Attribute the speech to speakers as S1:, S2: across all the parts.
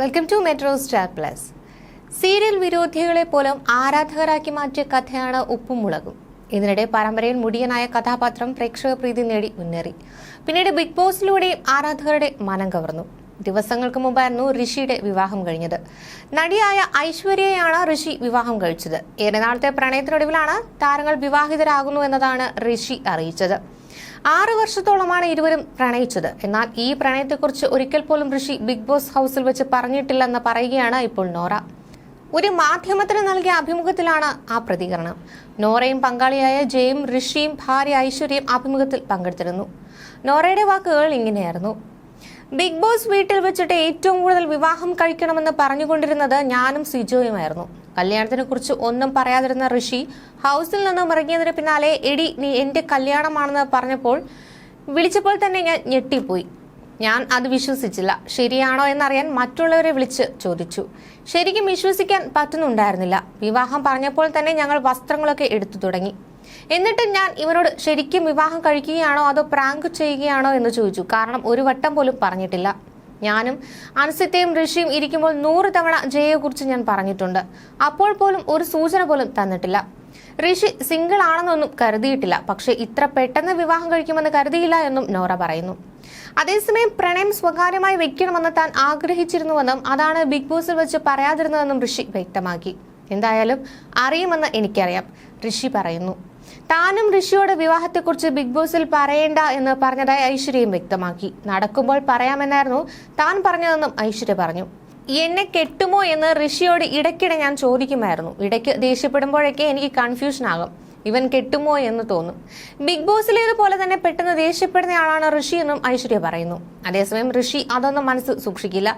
S1: Welcome to metro star plus serial വിരോധികളെ പോലും ആരാധകരാക്കി മാറ്റിയ കഥയാണ് ഉപ്പും മുളകും. ഇതിനിടെ പരമ്പരയിൽ മുടിയനായ കഥാപാത്രം പ്രേക്ഷക പ്രീതി നേടി മുന്നേറി. പിന്നീട് ബിഗ് ബോസിലൂടെയും ആരാധകരുടെ മനം കവർന്നു. ദിവസങ്ങൾക്ക് മുമ്പായിരുന്നു ഋഷിയുടെ വിവാഹം കഴിഞ്ഞത്. നടിയായ ഐശ്വര്യയാണ് ഋഷി വിവാഹം കഴിച്ചത്. ഏറെ നാളത്തെ പ്രണയത്തിനൊടുവിലാണ് താരങ്ങൾ വിവാഹിതരാകുന്നു എന്നതാണ് ഋഷി അറിയിച്ചത്. ആറ് വർഷത്തോളമാണ് ഇരുവരും പ്രണയിച്ചത്. എന്നാൽ ഈ പ്രണയത്തെക്കുറിച്ച് ഒരിക്കൽ പോലും ഋഷി ബിഗ് ബോസ് ഹൗസിൽ വെച്ച് പറഞ്ഞിട്ടില്ലെന്ന് പറയുകയാണ് ഇപ്പോൾ നോറ. ഒരു മാധ്യമത്തിന് നൽകിയ അഭിമുഖത്തിലാണ് ആ പ്രതികരണം. നോറയും പങ്കാളിയായ ജയും ഋഷിയും ഭാര്യ ഐശ്വര്യയും അഭിമുഖത്തിൽ പങ്കെടുത്തിരുന്നു. നോറയുടെ വാക്കുകൾ ഇങ്ങനെയായിരുന്നു. ബിഗ് ബോസ് വീട്ടിൽ വെച്ചിട്ട് ഏറ്റവും കൂടുതൽ വിവാഹം കഴിക്കണമെന്ന് പറഞ്ഞുകൊണ്ടിരുന്നത് ഞാനും സിജോയുമായിരുന്നു. കല്യാണത്തിനെ കുറിച്ച് ഒന്നും പറയാതിരുന്ന ഋഷി ഹൗസിൽ നിന്നും ഇറങ്ങിയതിന് പിന്നാലെ എടി നീ എന്റെ കല്യാണമാണെന്ന് പറഞ്ഞപ്പോൾ വിളിച്ചപ്പോൾ തന്നെ ഞാൻ ഞെട്ടിപ്പോയി. ഞാൻ അത് വിശ്വസിച്ചില്ല. ശരിയാണോ എന്നറിയാൻ മറ്റുള്ളവരെ വിളിച്ച് ചോദിച്ചു. ശരിക്കും വിശ്വസിക്കാൻ പറ്റുന്നുണ്ടായിരുന്നില്ല. വിവാഹം പറഞ്ഞപ്പോൾ തന്നെ ഞങ്ങൾ വസ്ത്രങ്ങളൊക്കെ എടുത്തു തുടങ്ങി. എന്നിട്ട് ഞാൻ ഇവനോട് ശരിക്കും വിവാഹം കഴിക്കുകയാണോ അതോ പ്രാങ്ക് ചെയ്യുകയാണോ? എന്ന് ചോദിച്ചു. കാരണം ഒരു വട്ടം പോലും പറഞ്ഞിട്ടില്ല. ഞാനും അൻസിത്തയും ഋഷിയും ഇരിക്കുമ്പോൾ നൂറ് തവണ ജയയെക്കുറിച്ച് ഞാൻ പറഞ്ഞിട്ടുണ്ട്. അപ്പോൾ പോലും ഒരു സൂചന പോലും തന്നിട്ടില്ല. ഋഷി സിംഗിൾ ആണെന്നൊന്നും കരുതിയിട്ടില്ല. പക്ഷെ ഇത്ര പെട്ടെന്ന് വിവാഹം കഴിക്കുമെന്ന് കരുതിയില്ല എന്നും നോറ പറയുന്നു. അതേസമയം പ്രണയം സ്വകാര്യമായി വെക്കണമെന്ന് താൻ ആഗ്രഹിച്ചിരുന്നുവെന്നും അതാണ് ബിഗ് ബോസിൽ വെച്ച് പറയാതിരുന്നതെന്നും ഋഷി വ്യക്തമാക്കി. എന്തായാലും അറിയുമെന്ന് എനിക്കറിയാം ഋഷി പറയുന്നു. താനും ഋഷിയോട് വിവാഹത്തെക്കുറിച്ച് ബിഗ് ബോസിൽ പറയേണ്ട എന്ന് പറഞ്ഞതായി ഐശ്വര്യയും വ്യക്തമാക്കി. നടക്കുമ്പോൾ പറയാമെന്നായിരുന്നു താൻ പറഞ്ഞതെന്നും ഐശ്വര്യ പറഞ്ഞു. എന്നെ കെട്ടുമോ എന്ന് ഋഷിയോട് ഇടയ്ക്കിടെ ഞാൻ ചോദിക്കുമായിരുന്നു. ഇടയ്ക്ക് ദേഷ്യപ്പെടുമ്പോഴൊക്കെ എനിക്ക് കൺഫ്യൂഷൻ ആകും. ഇവൻ കെട്ടുമോ എന്ന് തോന്നും. ബിഗ് ബോസിലേതുപോലെ തന്നെ പെട്ടെന്ന് ദേഷ്യപ്പെടുന്ന ആളാണ് ഋഷി എന്നും ഐശ്വര്യ പറയുന്നു. അതേസമയം ഋഷി അതൊന്നും മനസ്സ് സൂക്ഷിക്കില്ല.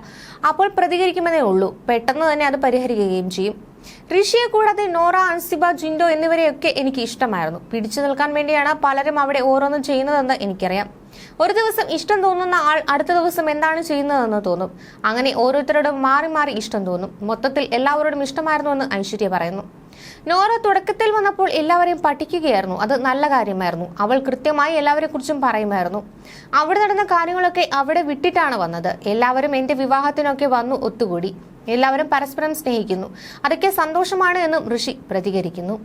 S1: അപ്പോൾ പ്രതികരിക്കുമെന്നേ ഉള്ളൂ. പെട്ടെന്ന് തന്നെ അത് പരിഹരിക്കുകയും ചെയ്യും. ഋഷിയെ കൂടാതെ നോറ അൻസിബ ജിൻഡോ എന്നിവരെയൊക്കെ എനിക്ക് ഇഷ്ടമായിരുന്നു. പിടിച്ചു നിൽക്കാൻ വേണ്ടിയാണ് പലരും അവിടെ ഓരോന്നും ചെയ്യുന്നതെന്ന് എനിക്കറിയാം. ഒരു ദിവസം ഇഷ്ടം തോന്നുന്ന ആൾ അടുത്ത ദിവസം എന്താണ് ചെയ്യുന്നതെന്ന് തോന്നും. അങ്ങനെ ഓരോരുത്തരോടും മാറി മാറി ഇഷ്ടം തോന്നും. മൊത്തത്തിൽ എല്ലാവരോടും ഇഷ്ടമായിരുന്നുവെന്ന് ഐശ്വര്യ പറയുന്നു. നോറ തുടക്കത്തിൽ വന്നപ്പോൾ എല്ലാവരെയും പഠിക്കുകയായിരുന്നു. അത് നല്ല കാര്യമായിരുന്നു. അവൾ കൃത്യമായി എല്ലാവരെ കുറിച്ചും പറയുമായിരുന്നു. അവിടെ നടന്ന കാര്യങ്ങളൊക്കെ അവിടെ വിട്ടിട്ടാണ് വന്നത്. എല്ലാവരും എന്റെ വിവാഹത്തിനൊക്കെ വന്നു ഒത്തുകൂടി. എല്ലാവരും പരസ്പരം സ്നേഹിക്കുന്നു. അതൊക്കെ സന്തോഷമാണ് എന്നും ഋഷി പ്രതികരിക്കുന്നു.